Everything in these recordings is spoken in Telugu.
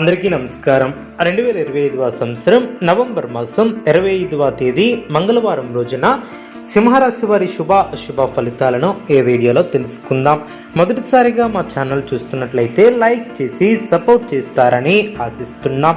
అందరికీ నమస్కారం. రెండు వేల ఇరవై ఐదవ సంవత్సరం నవంబర్ మాసం ఇరవై ఐదవ తేదీ మంగళవారం రోజున సింహరాశి వారి శుభ అశుభ ఫలితాలను ఈ వీడియోలో తెలుసుకుందాం. మొదటిసారిగా మా ఛానల్ చూస్తున్నట్లయితే లైక్ చేసి సపోర్ట్ చేస్తారని ఆశిస్తున్నాం.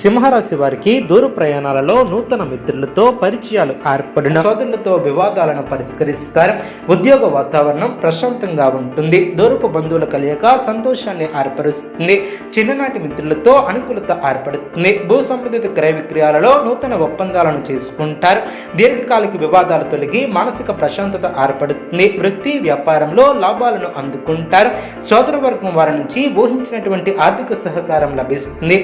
సింహరాశి వారికి దూర ప్రయాణాలలో నూతన మిత్రులతో పరిచయాలు ఏర్పడిన సోదరులతో వివాదాలను పరిష్కరిస్తారు. ఉద్యోగ వాతావరణం ప్రశాంతంగా ఉంటుంది. దూరపు బంధువుల కలయిక సంతోషాన్ని ఏర్పరుస్తుంది. చిన్ననాటి మిత్రులతో అనుకూలత ఏర్పడుతుంది. భూ సంబంధిత క్రయ విక్రయాలలో నూతన ఒప్పందాలను చేసుకుంటారు. దీర్ఘకాలిక వివాదాలు తొలగి మానసిక ప్రశాంతత ఏర్పడుతుంది. వృత్తి వ్యాపారంలో లాభాలను అందుకుంటారు. సోదర వర్గం వారి నుంచి ఊహించినటువంటి ఆర్థిక సహకారం లభిస్తుంది.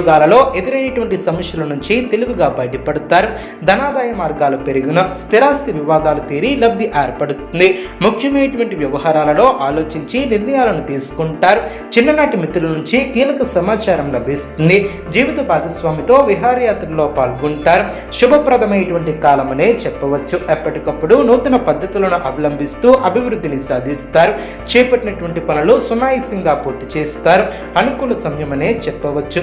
ఉద్యోగాలలో ఎదురైనటువంటి సమస్యల నుంచి తెలివిగా బయటపడతారు. ధనాదాయ మార్గాలు పెరిగిన స్థిరాస్తి వివాదాలు తీరి లబ్ధి ఏర్పడుతుంది. ముఖ్యమైనటువంటి వ్యవహారాలలో ఆలోచించి నిర్ణయాలను తీసుకుంటారు. చిన్ననాటి మిత్రుల నుంచి కీలక సమాచారం లభిస్తుంది. జీవిత భాగస్వామితో విహారయాత్రలో పాల్గొంటారు. శుభప్రదమైనటువంటి కాలమనే చెప్పవచ్చు. ఎప్పటికప్పుడు నూతన పద్ధతులను అవలంబిస్తూ అభివృద్ధిని సాధిస్తారు. చేపట్టినటువంటి పనులు సునాయసంగా పూర్తి చేస్తారు. అనుకూల సమయమనే చెప్పవచ్చు.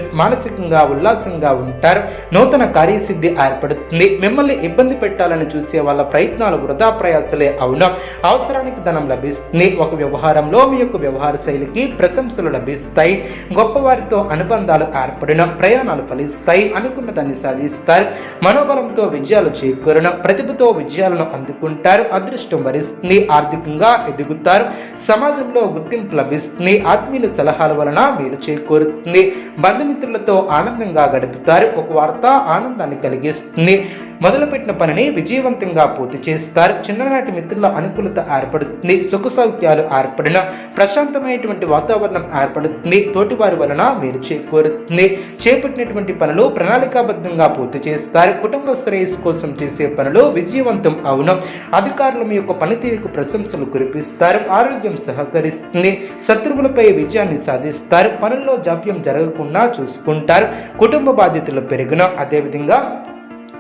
మానసికంగా ఉల్లాసంగా ఉంటారు. నూతన కార్యసిద్ధి ఏర్పడుతుంది. మిమ్మల్ని ఇబ్బంది పెట్టాలని చూసే వాళ్ళ ప్రయత్నాలు వృధా ప్రయాసలే అవును? అవసరానికి ధనం లభిస్తుంది. ఒక వ్యవహారంలో మీ యొక్క వ్యవహార శైలికి ప్రశంసలు లభిస్తాయి. గొప్పవారితో అనుబంధాలు ఏర్పడిన ప్రయాణాలు ఫలిస్తాయి. అనుకున్న దాన్ని సాధిస్తారు. మనోబలంతో విజయాలు చేకూరిన ప్రతిభతో విజయాలను అందుకుంటారు. అదృష్టం వరిస్తుంది. ఆర్థికంగా ఎదుగుతారు. సమాజంలో గుర్తింపు లభిస్తుంది. ఆత్మీయుల సలహాల వలన మీరు చేకూరుతుంది. బంధుమిత్రులతో ఆనందంగా గడుపుతారు. ఒక వార్త ఆనందాన్ని కలిగిస్తుంది. మొదలుపెట్టిన పనిని విజయవంతంగా పూర్తి చేస్తారు. చిన్ననాటి మిత్రుల అనుకూలత ఏర్పడుతుంది. సుఖ సౌఖ్యాలు ఏర్పడిన ప్రశాంతమైనటువంటి వాతావరణం ఏర్పడుతుంది. తోటివారి వలన మీరు చేకూరుతుంది. చేపట్టినటువంటి పనులు ప్రణాళికాబద్ధంగా పూర్తి చేస్తారు. కుటుంబ శ్రేయస్సు కోసం చేసే పనులు విజయవంతం అవును. అధికారులు మీ యొక్క పనితీరుకు ప్రశంసలు కురిపిస్తారు. ఆరోగ్యం సహకరిస్తుంది. శత్రువులపై విజయాన్ని సాధిస్తారు. పనుల్లో జాప్యం జరగకుండా చూసుకుంటారు. కుటుంబ బాధ్యతలు పెరిగిన అదేవిధంగా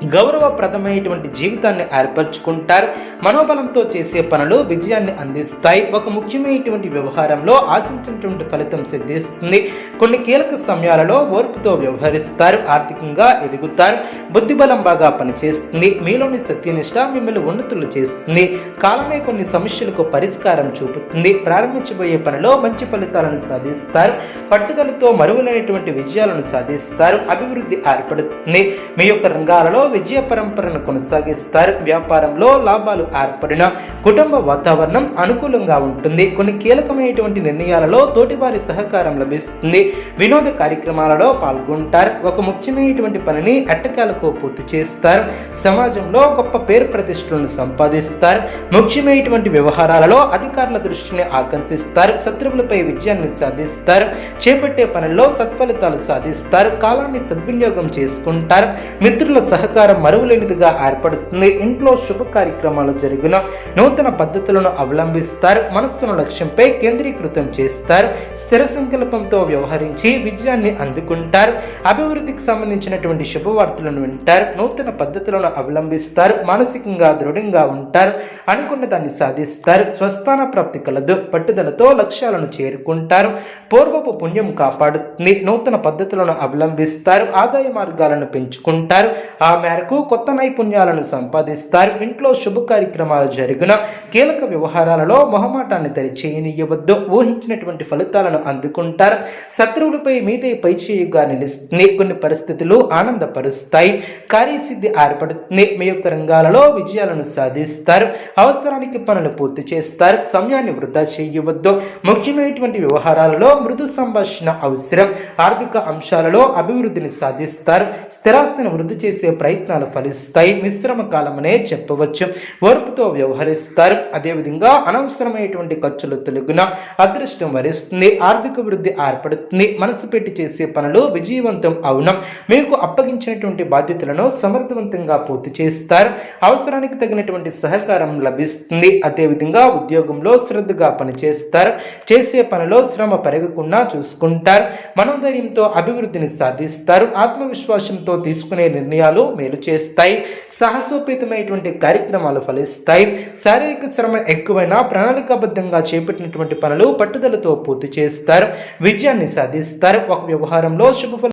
గౌరవప్రదమైనటువంటి జీవితాన్ని ఏర్పరచుకుంటారు. మనోబలంతో చేసే పనులు విజయాన్ని అందిస్తాయి. ఒక ముఖ్యమైనటువంటి వ్యవహారంలో ఆశించినటువంటి ఫలితం సిద్ధిస్తుంది. కొన్ని కీలక సమయాలలో ఓర్పుతో వ్యవహరిస్తారు. ఆర్థికంగా ఎదుగుతారు. బుద్ధిబలం బాగా పనిచేస్తుంది. మీలోని సత్యనిష్ట మిమ్మల్ని ఉన్నతులు చేస్తుంది. కాలమే కొన్ని సమస్యలకు పరిష్కారం చూపుతుంది. ప్రారంభించబోయే పనిలో మంచి ఫలితాలను సాధిస్తారు. పట్టుదలతో మరుగులైనటువంటి విజయాలను సాధిస్తారు. అభివృద్ధి ఏర్పడుతుంది. మీ యొక్క రంగాలలో విజయ పరంపరను కొనసాగిస్తారు. వ్యాపారంలో లాభాలు ఏర్పడిన కుటుంబ వాతావరణం అనుకూలంగా ఉంటుంది. కొన్ని కీలకమైనటువంటి నిర్ణయాలలో తోటివారి సహకారం లభిస్తుంది. వినోద కార్యక్రమాలలో పాల్గొంటారు. ఒక ముఖ్యమైనటువంటి పనిని ఎట్టకాలకు పూర్తి చేస్తారు. సమాజంలో గొప్ప పేరు ప్రతిష్టలను సంపాదిస్తారు. ముఖ్యమైనటువంటి వ్యవహారాలలో అధికారుల దృష్టిని ఆకర్షిస్తారు. శత్రువులపై విజయాన్ని సాధిస్తారు. చేపట్టే పనుల్లో సత్ఫలితాలు సాధిస్తారు. కాలాన్ని సద్వినియోగం చేసుకుంటారు. మిత్రుల సహకారం మరువలేనిదిగా ఏర్పడుతుంది. ఇంట్లో శుభ కార్యక్రమాలు జరిగిన నూతన పద్ధతులను అవలంబిస్తారు. మనస్సును లక్ష్యంపై కేంద్రీకృతం చేస్తారు. స్థిర సంకల్పంతో వ్యవహరించి విజయాన్ని అందుకుంటారు. అభివృద్ధికి సంబంధించినటువంటి శుభవార్తలను వింటారు. నూతన పద్ధతులను అవలంబిస్తారు. మానసికంగా దృఢంగా ఉంటారు. అనుకున్న దాన్ని సాధిస్తారు. స్వస్థాన ప్రాప్తి కలదు. పట్టుదలతో లక్ష్యాలను చేరుకుంటారు. పూర్వపు పుణ్యం కాపాడుతుంది. నూతన పద్ధతులను అవలంబిస్తారు. ఆదాయ మార్గాలను పెంచుకుంటారు. ఆమె మేరకు కొత్త నైపుణ్యాలను సంపాదిస్తారు. ఇంట్లో శుభ కార్యక్రమాలు జరిగిన కీలక వ్యవహారాలలో మొహమాటాన్ని తెరిచేయనియవద్దు ఊహించినటువంటి ఫలితాలను అందుకుంటారు. శత్రువులపై మీదే పైచేయుగా నిలుస్తుంది. కొన్ని పరిస్థితులు ఆనందపరుస్తాయి. కార్యసిద్ధి ఏర్పడుతుంది. మీ యొక్క రంగాలలో విజయాలను సాధిస్తారు. అవసరానికి పనులు పూర్తి చేస్తారు. సమయాన్ని వృధా చేయవద్దు. ముఖ్యమైనటువంటి వ్యవహారాలలో మృదు సంభాషణ అవసరం. ఆర్థిక అంశాలలో అభివృద్ధిని సాధిస్తారు. స్థిరాస్తిని వృద్ధి చేసే ప్రయత్నం ప్రయత్నాలు ఫలిస్తాయి. మిశ్రమ కాలమనే చెప్పవచ్చు. ఓర్పుతో వ్యవహరిస్తారు. అదేవిధంగా అనవసరమైనటువంటి ఖర్చులు తొలగిన అదృష్టం వరిస్తుంది. ఆర్థిక వృద్ధి ఏర్పడుతుంది. మనసు పెట్టి చేసే పనులు విజయవంతం అవునం. మీకు అప్పగించినటువంటి బాధ్యతలను సమర్థవంతంగా పూర్తి చేస్తారు. అవసరానికి తగినటువంటి సహకారం లభిస్తుంది. అదేవిధంగా ఉద్యోగంలో శ్రద్ధగా పనిచేస్తారు. చేసే పనిలో శ్రమ పెరగకుండా చూసుకుంటారు. మనోధైర్యంతో అభివృద్ధిని సాధిస్తారు. ఆత్మవిశ్వాసంతో తీసుకునే నిర్ణయాలు మేలు చేస్తాయి. సాహసోపేతమైనటువంటి కార్యక్రమాలు ఫలిస్తాయి. శారీరక శ్రమ ఎక్కువైనా ప్రణాళికాబద్ధంగా చేపట్టినటువంటి పనులు పట్టుదలతో పూర్తి చేస్తారు. విజయాన్ని సాధిస్తారు. ఒక వ్యవహారంలో శుభ